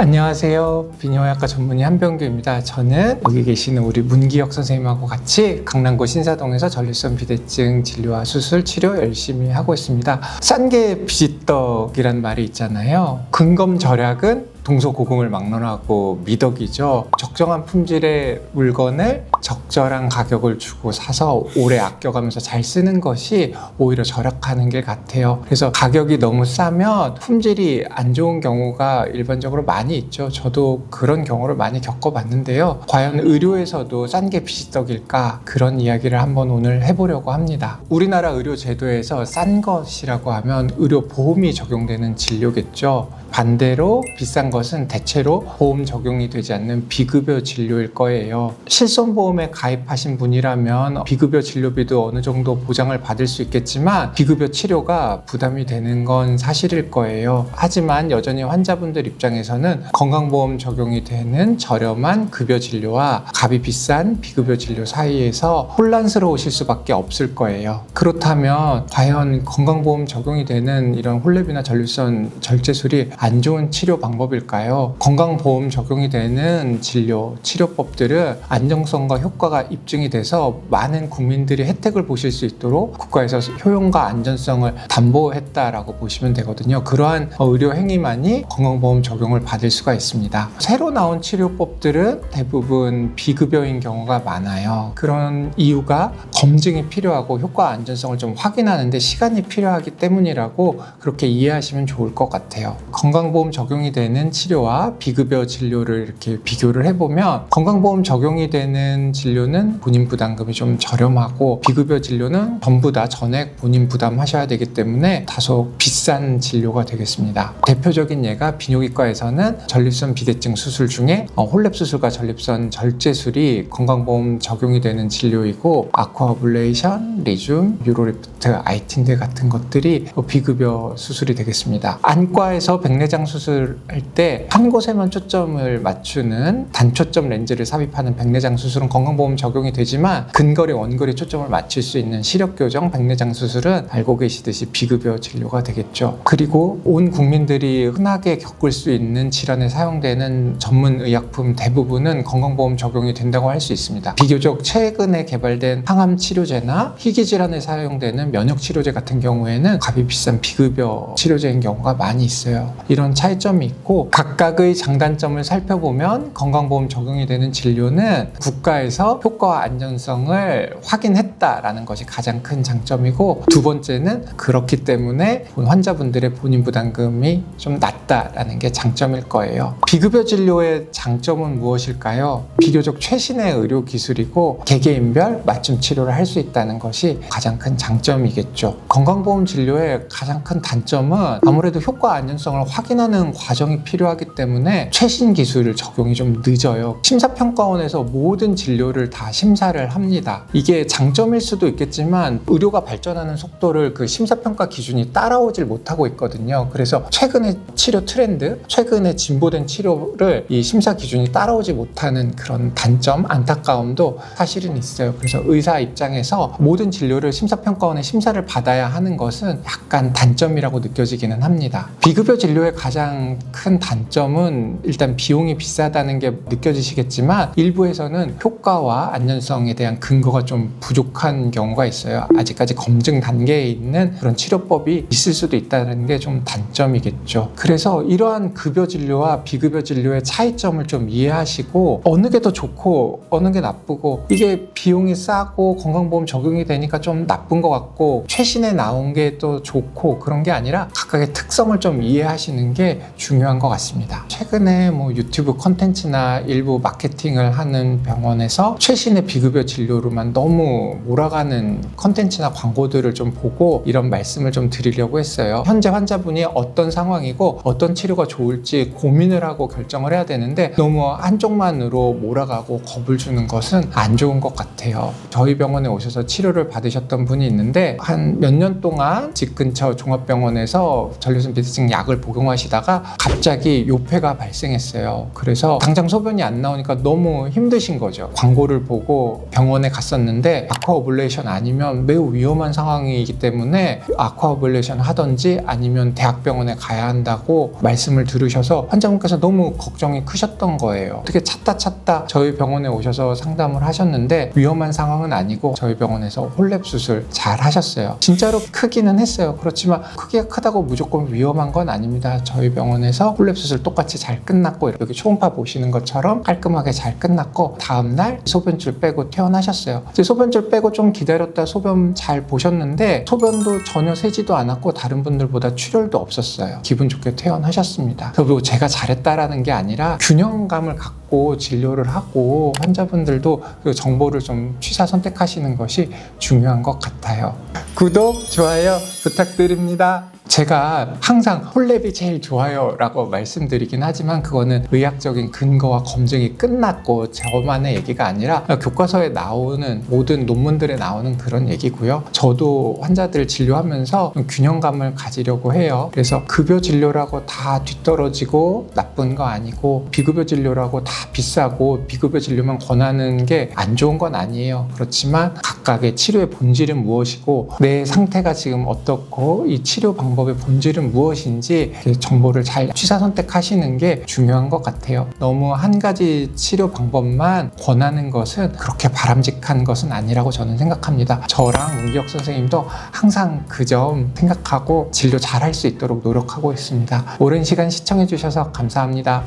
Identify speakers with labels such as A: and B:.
A: 안녕하세요. 비뇨약과 전문의 한병규입니다. 저는 여기 계시는 우리 문기혁 선생님하고 같이 강남구 신사동에서 전립선 비대증 진료와 수술 치료 열심히 하고 있습니다. 싼게 비지떡이란 말이 있잖아요. 근검 절약은 동서고금을 막론하고 미덕이죠. 적정한 품질의 물건을 적절한 가격을 주고 사서 오래 아껴가면서 잘 쓰는 것이 오히려 절약하는 길 같아요. 그래서 가격이 너무 싸면 품질이 안 좋은 경우가 일반적으로 많이 있죠. 저도 그런 경우를 많이 겪어봤는데요. 과연 의료에서도 싼 게 비지떡일까? 그런 이야기를 한번 오늘 해보려고 합니다. 우리나라 의료 제도에서 싼 것이라고 하면 의료 보험이 적용되는 진료겠죠. 반대로 비싼 것은 대체로 보험 적용이 되지 않는 비급여 진료일 거예요. 실손보험에 가입하신 분이라면 비급여 진료비도 어느 정도 보장을 받을 수 있겠지만 비급여 치료가 부담이 되는 건 사실일 거예요. 하지만 여전히 환자분들 입장에서는 건강보험 적용이 되는 저렴한 급여 진료와 값이 비싼 비급여 진료 사이에서 혼란스러우실 수밖에 없을 거예요. 그렇다면 과연 건강보험 적용이 되는 이런 홀레비나 전립선 절제술이 안 좋은 치료 방법일 까요? 건강보험 적용이 되는 진료, 치료법들은 안정성과 효과가 입증이 돼서 많은 국민들이 혜택을 보실 수 있도록 국가에서 효용과 안전성을 담보했다라고 보시면 되거든요. 그러한 의료 행위만이 건강보험 적용을 받을 수가 있습니다. 새로 나온 치료법들은 대부분 비급여인 경우가 많아요. 그런 이유가 검증이 필요하고 효과 안전성을 좀 확인하는데 시간이 필요하기 때문이라고 그렇게 이해하시면 좋을 것 같아요. 건강보험 적용이 되는 치료와 비급여 진료를 이렇게 비교를 해보면 건강보험 적용이 되는 진료는 본인 부담금이 좀 저렴하고 비급여 진료는 전부 다 전액 본인 부담하셔야 되기 때문에 다소 비싼 진료가 되겠습니다. 대표적인 예가 비뇨기과에서는 전립선 비대증 수술 중에 어, 홀랩 수술과 전립선 절제술이 건강보험 적용이 되는 진료이고 아쿠아블레이션, 리줌, 유로리프트, 아이틴드 같은 것들이 비급여 수술이 되겠습니다. 안과에서 백내장 수술할 때 한 곳에만 초점을 맞추는 단초점 렌즈를 삽입하는 백내장 수술은 건강보험 적용이 되지만 근거리, 원거리 초점을 맞출 수 있는 시력 교정 백내장 수술은 알고 계시듯이 비급여 진료가 되겠죠. 그리고 온 국민들이 흔하게 겪을 수 있는 질환에 사용되는 전문 의약품 대부분은 건강보험 적용이 된다고 할 수 있습니다. 비교적 최근에 개발된 항암 치료제나 희귀 질환에 사용되는 면역 치료제 같은 경우에는 값이 비싼 비급여 치료제인 경우가 많이 있어요. 이런 차이점이 있고 각각의 장단점을 살펴보면 건강보험 적용이 되는 진료는 국가에서 효과와 안전성을 확인했다라는 것이 가장 큰 장점이고 두 번째는 그렇기 때문에 환자분들의 본인 부담금이 좀 낮다라는 게 장점일 거예요. 비급여 진료의 장점은 무엇일까요? 비교적 최신의 의료 기술이고 개개인별 맞춤 치료를 할 수 있다는 것이 가장 큰 장점이겠죠. 건강보험 진료의 가장 큰 단점은 아무래도 효과 안전성을 확인하는 과정이 필요 하기 때문에 최신 기술을 적용이 좀 늦어요. 심사평가원에서 모든 진료를 다 심사를 합니다. 이게 장점일 수도 있겠지만 의료가 발전하는 속도를 그 심사평가 기준이 따라오질 못하고 있거든요. 그래서 최근의 치료 트렌드, 최근에 진보된 치료를 이 심사 기준이 따라오지 못하는 그런 단점, 안타까움도 사실은 있어요. 그래서 의사 입장에서 모든 진료를 심사평가원의 심사를 받아야 하는 것은 약간 단점이라고 느껴지기는 합니다. 비급여 진료의 가장 큰 단점은 일단 비용이 비싸다는 게 느껴지시겠지만 일부에서는 효과와 안전성에 대한 근거가 좀 부족한 경우가 있어요. 아직까지 검증 단계에 있는 그런 치료법이 있을 수도 있다는 게 좀 단점이겠죠. 그래서 이러한 급여 진료와 비급여 진료의 차이점을 좀 이해하시고 어느 게 더 좋고 어느 게 나쁘고 이게 비용이 싸고 건강보험 적용이 되니까 좀 나쁜 것 같고 최신에 나온 게 또 좋고 그런 게 아니라 각각의 특성을 좀 이해하시는 게 중요한 것 같습니다. 최근에 뭐 유튜브 컨텐츠나 일부 마케팅을 하는 병원에서 최신의 비급여 진료로만 너무 몰아가는 컨텐츠나 광고들을 좀 보고 이런 말씀을 좀 드리려고 했어요. 현재 환자분이 어떤 상황이고 어떤 치료가 좋을지 고민을 하고 결정을 해야 되는데 너무 한쪽만으로 몰아가고 겁을 주는 것은 안 좋은 것 같아요. 저희 병원에 오셔서 치료를 받으셨던 분이 있는데 한 몇 년 동안 집 근처 종합병원에서 전립선 비대증 약을 복용하시다가 갑자기 갑자기 요폐가 발생했어요. 그래서 당장 소변이 안 나오니까 너무 힘드신 거죠. 광고를 보고 병원에 갔었는데 아쿠아 오블레이션 아니면 매우 위험한 상황이기 때문에 아쿠아 오블레이션 하던지 아니면 대학병원에 가야 한다고 말씀을 들으셔서 환자분께서 너무 걱정이 크셨던 거예요. 어떻게 찾다 찾다 저희 병원에 오셔서 상담을 하셨는데 위험한 상황은 아니고 저희 병원에서 홀랩 수술 잘 하셨어요. 진짜로 크기는 했어요. 그렇지만 크기가 크다고 무조건 위험한 건 아닙니다. 저희 병원에서 홀랩 수술 똑같이 잘 끝났고 여기 초음파 보시는 것처럼 깔끔하게 잘 끝났고 다음날 소변줄 빼고 퇴원하셨어요. 소변줄 빼고 좀 기다렸다 소변 잘 보셨는데 소변도 전혀 새지도 않았고 다른 분들보다 출혈도 없었어요. 기분 좋게 퇴원하셨습니다. 그리고 제가 잘했다라는 게 아니라 균형감을 갖고 진료를 하고 환자분들도 그 정보를 좀 취사 선택하시는 것이 중요한 것 같아요. 구독, 좋아요 부탁드립니다. 제가 항상 홀랩이 제일 좋아요 라고 말씀드리긴 하지만 그거는 의학적인 근거와 검증이 끝났고 저만의 얘기가 아니라 교과서에 나오는 모든 논문들에 나오는 그런 얘기고요. 저도 환자들 진료하면서 좀 균형감을 가지려고 해요. 그래서 급여 진료라고 다 뒤떨어지고 나쁜 거 아니고 비급여 진료라고 다 비싸고 비급여 진료만 권하는 게 안 좋은 건 아니에요. 그렇지만 각각의 치료의 본질은 무엇이고 내 상태가 지금 어떻고 이 치료 방법의 본질은 무엇인지 정보를 잘 취사 선택하시는 게 중요한 것 같아요. 너무 한 가지 치료 방법만 권하는 것은 그렇게 바람직한 것은 아니라고 저는 생각합니다. 저랑 문기혁 선생님도 항상 그 점 생각하고 진료 잘 할 수 있도록 노력하고 있습니다. 오랜 시간 시청해 주셔서 감사합니다.